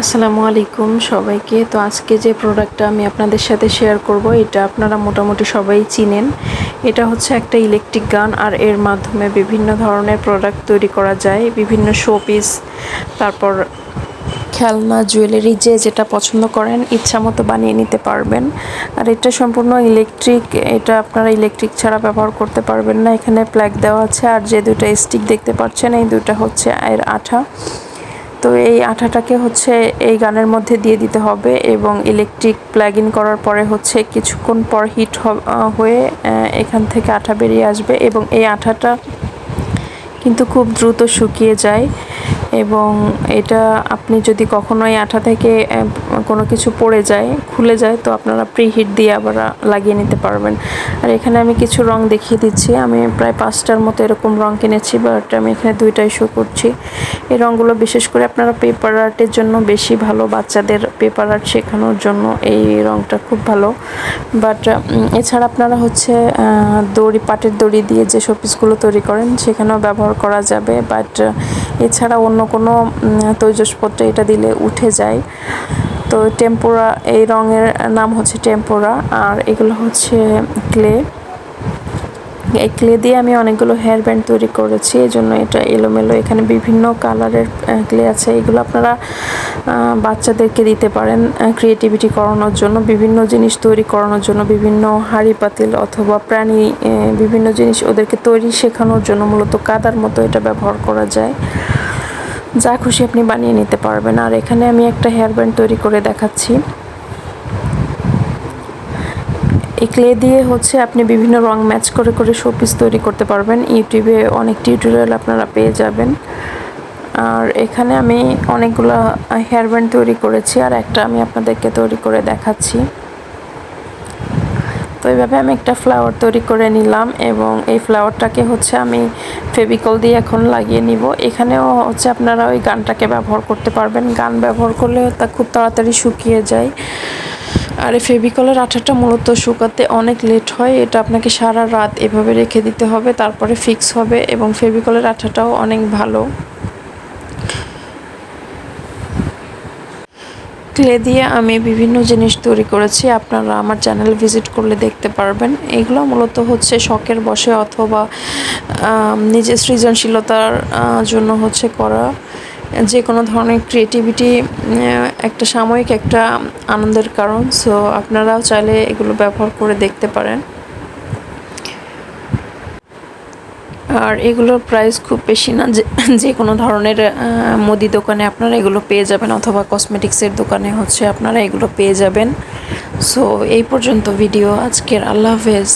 আসসালামু আলাইকুম সবাইকে। তো আজকে যে প্রোডাক্টটা আমি আপনাদের সাথে শেয়ার করব, এটা আপনারা মোটামুটি সবাই চিনেন। এটা হচ্ছে একটা ইলেকট্রিক গান আর এর মাধ্যমে বিভিন্ন ধরনের প্রোডাক্ট তৈরি করা যায়। বিভিন্ন শোপিস তারপর খেলনা জুয়েলারি যে যেটা পছন্দ করেন, ইচ্ছা মতো বানিয়ে নিতে পারবেন। আর এটা সম্পূর্ণ ইলেকট্রিক এটা আপনারা ইলেকট্রিক ছাড়া ব্যবহার করতে পারবেন না। এখানে প্ল্যাগ দেওয়া আছে আর যে দুটো স্টিক দেখতে পাচ্ছেন, এই দুটো হচ্ছে এর আঠা। তো এই আঠাটাকে হচ্ছে এই গানের মধ্যে দিয়ে দিতে হবে এবং ইলেকট্রিক প্লাগ ইন করার পরে হচ্ছে কিছুক্ষণ পর হিট হয়ে এখান থেকে আঠা বেরিয়ে আসবে এবং এই আঠাটা কিন্তু খুব দ্রুত শুকিয়ে যায়। এবং এটা আপনি যদি কখনোই আঠা থেকে কোনো কিছু পড়ে যায়, খুলে যায়, তো আপনারা প্রি হিট দিয়ে আবার লাগিয়ে নিতে পারবেন। আর এখানে আমি কিছু রং দেখিয়ে দিচ্ছি। আমি প্রায় পাঁচটার মতো এরকম রং কিনেছি বাট আমি এখানে দুইটাই শো করছি। এই রঙগুলো বিশেষ করে আপনারা পেপার আর্টের জন্য বেশি ভালো, বাচ্চাদের পেপার আর্ট শেখানোর জন্য এই রঙটা খুব ভালো। বাট এছাড়া আপনারা হচ্ছে দড়ি, পাটের দড়ি দিয়ে যে শোপিসগুলো তৈরি করেন, সেখানেও ব্যবহার করা যাবে। বাট এছাড়া অন্য কোনো তৈজসপত্র এটা দিলে উঠে যায়। তো টেম্পোরা, এই রঙের নাম হচ্ছে টেম্পোরা, আর এগুলো হচ্ছে ক্লে। এই ক্লে দিয়ে আমি অনেকগুলো হেয়ার ব্যান্ড তৈরি করেছি এই জন্য এটা এলোমেলো। এখানে বিভিন্ন কালারের ক্লে আছে। এগুলো আপনারা বাচ্চাদেরকে দিতে পারেন ক্রিয়েটিভিটি করানোর জন্য, বিভিন্ন জিনিস তৈরি করানোর জন্য, বিভিন্ন হাড়ি পাতিল অথবা প্রাণী বিভিন্ন জিনিস ওদেরকে তৈরি শেখানোর জন্য মূলত কাদার মতো এটা ব্যবহার করা যায়। যা খুশি আপনি বানিয়ে নিতে পারবেন। আর এখানে আমি একটা হেয়ার ব্যান্ড তৈরি করে দেখাচ্ছি। এই ক্লে দিয়ে হচ্ছে আপনি বিভিন্ন রং ম্যাচ করে করে শোপিস তৈরি করতে পারবেন। ইউটিউবে অনেক টিউটোরিয়াল আপনারা পেয়ে যাবেন। আর এখানে আমি অনেকগুলো হেয়ার ব্যান্ড তৈরি করেছি আর একটা আমি আপনাদেরকে তৈরি করে দেখাচ্ছি। তো এইভাবে আমি একটা ফ্লাওয়ার তৈরি করে নিলাম এবং এই ফ্লাওয়ারটাকে হচ্ছে আমি ফেবিকল দিয়ে এখন লাগিয়ে নিব। এখানেও হচ্ছে আপনারা ওই গানটাকে ব্যবহার করতে পারবেন। গান ব্যবহার করলে তা খুব তাড়াতাড়ি শুকিয়ে যায়। আর এই ফেভিকলের আঠাটা মূলত শুকাতে অনেক লেট হয়। এটা আপনাকে সারা রাত এভাবে রেখে দিতে হবে, তারপরে ফিক্স হবে এবং ফেভিকলের আঠাটাও অনেক ভালো। ক্লে দিয়ে আমি বিভিন্ন জিনিস তৈরি করেছি। আপনারা আমার চ্যানেল ভিজিট করলে দেখতে পারবেন। এগুলো মূলত হচ্ছে শখের বসে অথবা নিজের সৃজনশীলতার জন্য হচ্ছে করা। যে কোনো ধরনের ক্রিয়েটিভিটি একটা সাময়িক একটা আনন্দের কারণ। সো আপনারাও চাইলে এগুলো ব্যবহার করে দেখতে পারেন। আর এগুলোর প্রাইস খুব বেশি না। যে কোনো ধরনের মুদি দোকানে আপনারা এগুলো পেয়ে যাবেন অথবা কসমেটিক্সের দোকানে হচ্ছে আপনারা এগুলো পেয়ে যাবেন। সো এই পর্যন্ত ভিডিও আজকের আল্লাহ হাফেজ।